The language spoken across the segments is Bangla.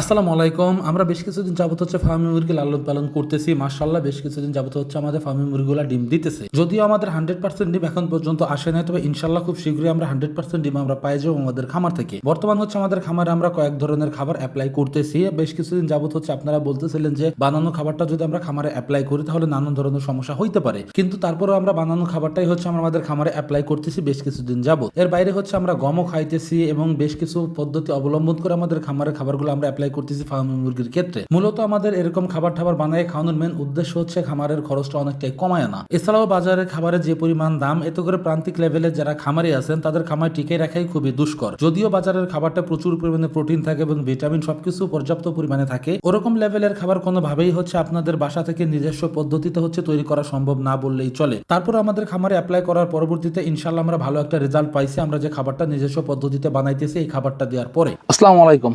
আসসালামু আলাইকুম। আমরা বেশ কিছুদিন যাবত হচ্ছে ফার্মি মুরগি লালন পালন করতেছি। মার্শাল্লাহ বেশ কিছুদিন যাবত হচ্ছে আমাদের ফার্মি মুরগিগুলা ডিম দিতেছে। যদিও আমাদের হান্ড্রেড পার্সেন্ট ডিম এখন পর্যন্ত আসে নাই, তবে ইনশাল্লাহ খুব শীঘ্রই আমরা হান্ড্রেড পার্সেন্ট ডিম আমরা পাই যাব আমাদের খামার থেকে। বর্তমান হচ্ছে আমাদের খামারে আমরা কয়েক ধরনের খাবার অ্যাপ্লাই করতেছি। বেশ কিছুদিন যাবত হচ্ছে আপনারা বলতেছিলেন যে বানানো খাবারটা যদি আমরা খামারে অ্যাপ্লাই করি, তাহলে নানান ধরনের সমস্যা হইতে পারে। কিন্তু তারপরেও আমরা বানানো খাবারটাই হচ্ছে আমরা আমাদের খামারে অ্যাপ্লাই করতেছি বেশ কিছুদিন যাবত এর বাইরে হচ্ছে আমরা গমও খাইতেছি এবং বেশ কিছু পদ্ধতি অবলম্বন করে আমাদের খামারের খাবারগুলো আমরা অ্যাপ্লাই করতেছি ফার্মি মুরগির ক্ষেত্রে। মূলত আমাদের এরকম খাবার টাবার বানায় খাওয়ানোর মেন উদ্দেশ্য হচ্ছে খামারের খরচটা অনেকটাই কমায় আনা এছাড়াও বাজারে খাবারের যে পরিমাণ দাম, এতে করে প্রান্তিক লেভেলে যারা খামারে আছেন, তাদের খামার টিকে রাখাই খুবই দুষ্কর। যদিও বাজারের খাবারটা প্রচুর পরিমাণে প্রোটিন থাকে এবং ভিটামিন সবকিছু পর্যাপ্ত পরিমাণে থাকে, ওরকম লেভেলের খাবার কোনোভাবেই হচ্ছে আপনাদের বাসা থেকে নিজস্ব পদ্ধতিতে হচ্ছে তৈরি করা সম্ভব না বললেই চলে। তারপর আমাদের খামারে অ্যাপ্লাই করার পরবর্তীতে ইনশাল্লাহ আমরা ভালো একটা রেজাল্ট পাইছি। আমরা যে খাবারটা নিজস্ব পদ্ধতিতে বানাইতেছি, এই খাবারটা দেওয়ার পরে। আসসালামু আলাইকুম।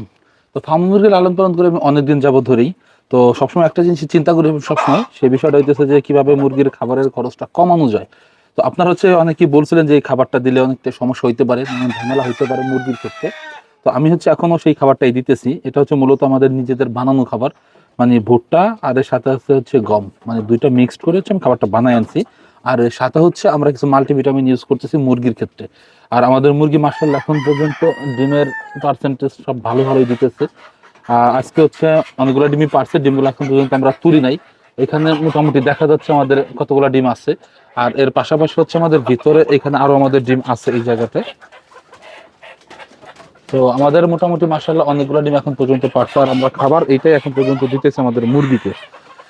তো ফার্ম মুরগি লালন পালন করে আমি অনেকদিন যাবত ধরেই, তো সবসময় একটা জিনিস চিন্তা করি সবসময় সেই বিষয়টা হইতেছে যে কীভাবে মুরগির খাবারের খরচটা কমানো যায়। তো আপনার হচ্ছে অনেকেই বলছিলেন যে এই খাবারটা দিলে অনেকটা সমস্যা হইতে পারে ঝামেলা হইতে পারে মুরগির ক্ষেত্রে। তো আমি হচ্ছে এখনও সেই খাবারটাই দিতেছি। এটা হচ্ছে মূলত আমাদের নিজেদের বানানো খাবার মানে ভুট্টা, আর এর সাথে হচ্ছে গম। মানে দুইটা মিক্সড করে হচ্ছে আমি খাবারটা বানাই আনছি। আর সাথে হচ্ছে আমরা কিছু মাল্টিভিটামিন ইউজ করতেছি মুরগির ক্ষেত্রে। আর আমাদের মুরগি মাসাল্লাহ এখন পর্যন্ত ডিমের পার্সেন্টেজ সব ভালো ভালোই দিতেছে। আজকে হচ্ছে অনেকগুলো ডিমই পারছে, ডিমগুলো এখন পর্যন্ত আমরা তুলি নাই। এখানে মোটামুটি দেখা যাচ্ছে আমাদের কতগুলো ডিম আছে। আর এর পাশাপাশি হচ্ছে আমাদের ভিতরে এখানে আরও আমাদের ডিম আছে এই জায়গাতে। তো আমাদের মোটামুটি মাসাল্লাহ অনেকগুলো ডিম এখন পর্যন্ত পারছে। আর আমরা খাবার এইটাই এখন পর্যন্ত দিতেছে আমাদের মুরগিকে।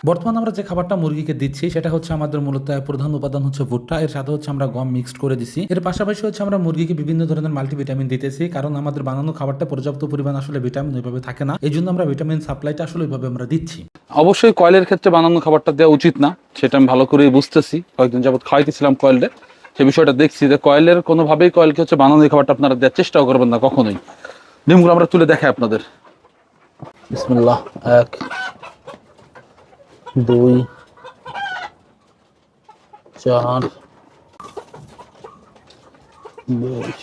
বর্তমানে আমরা যে খাবারটা মুরগিকে দিচ্ছি সেটা হচ্ছে আমাদের মূলত প্রধান উপাদান হচ্ছে ভুট্টা। এর সাথে হচ্ছে আমরা গম মিক্সড করে দিছি। এর পাশাপাশি হচ্ছে আমরা মুরগিকে বিভিন্ন ধরনের মাল্টিভিটামিন দিতেছি কারণ আমাদের বানানো খাবারটা পর্যাপ্ত পরিমাণ আসলে ভিটামিন ওইভাবে থাকে না। এই জন্য আমরা ভিটামিন সাপ্লাইটা আসলে ওইভাবে আমরা দিচ্ছি। অবশ্যই কয়েলের ক্ষেত্রে বানানো খাবারটা দেওয়া উচিত না সেটা আমি ভালো করেই বুঝতেছি। কয়েকদিন যাবত খাওয়াইতেছিলাম কয়েলটা। সে বিষয়টা দেখছি যে কয়েলের কোনোভাবেই কয়েলকে হচ্ছে বানানো খাবারটা আপনারা দেওয়ার চেষ্টাও করবেন না কখনোই। ডিমগুলো আমরা তুলে দেখাই আপনাদের। বিসমিল্লাহ এক। দুই চার বেশ।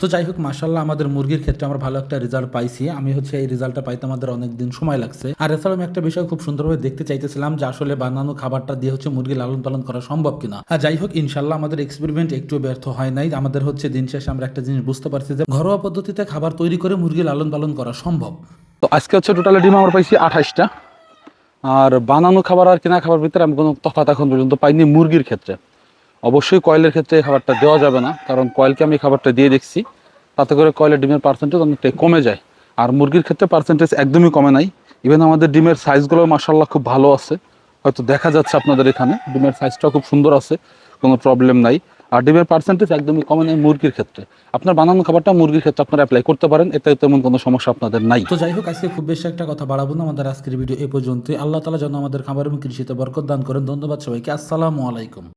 তো যাই হোক মাসাল্লাহ আমাদের মুরগির ক্ষেত্রে আমরা ভালো একটা রেজাল্ট পাইছি। আমি হচ্ছে এই রেজাল্টটা পাইতে আমাদের অনেক দিন সময় লাগছে। আর এছাড়াও আমি একটা বিষয় খুব সুন্দরভাবে দেখতে চাইতেছিলাম যে আসলে বানানো খাবারটা দিয়ে হচ্ছে মুরগি লালন পালন করা সম্ভব কিনা। আর যাই হোক ইনশাল্লাহ আমাদের এক্সপেরিমেন্ট একটু ব্যর্থ হয় নাই। আমাদের হচ্ছে দিন শেষে আমরা একটা জিনিস বুঝতে পারছি যে ঘরোয়া পদ্ধতিতে খাবার তৈরি করে মুরগি লালন পালন করা সম্ভব। তো আজকে হচ্ছে টোটাল ডিম আমরা পাইছি আঠাশটা আর বানানো খাবার আর কেনা খাবার ভিতরে আমি কোনো তফাৎ এখন পর্যন্ত পাইনি মুরগির ক্ষেত্রে। অবশ্যই কয়েলের ক্ষেত্রে এই খাবারটা দেওয়া যাবে না, কারণ কয়েলকে আমি খাবারটা দিয়ে দেখছি। তাতে করে কয়েলের ডিমের পার্সেন্টেজ অনেকটাই কমে যায়। আর মুরগির ক্ষেত্রে পার্সেন্টেজ একদমই কমে নাই। ইভেন আমাদের ডিমের সাইজগুলো মাসাল্লাহ খুব ভালো আছে। হয়তো দেখা যাচ্ছে আপনাদের এখানে, ডিমের সাইজটাও খুব সুন্দর আছে, কোনো প্রবলেম নাই। আর ডিমের পার্সেন্টেজ একদমই কমে নেই মুরগির ক্ষেত্রে। আপনার বানানো খাবারটা মুরগির ক্ষেত্রে আপনারা অ্যাপ্লাই করতে পারেন, এতে তেমন কোনো সমস্যা আপনাদের নাই। তো যাই হোক, আজকে খুব বেশি একটা কথা বাড়াবো না, আমাদের আজকের ভিডিও এ পর্যন্তই। আল্লাহ তালা যেন আমাদের খাবার এবং কৃষিতে বরকত দান করেন। ধন্যবাদ সবাইকে। আসসালামু আলাইকুম।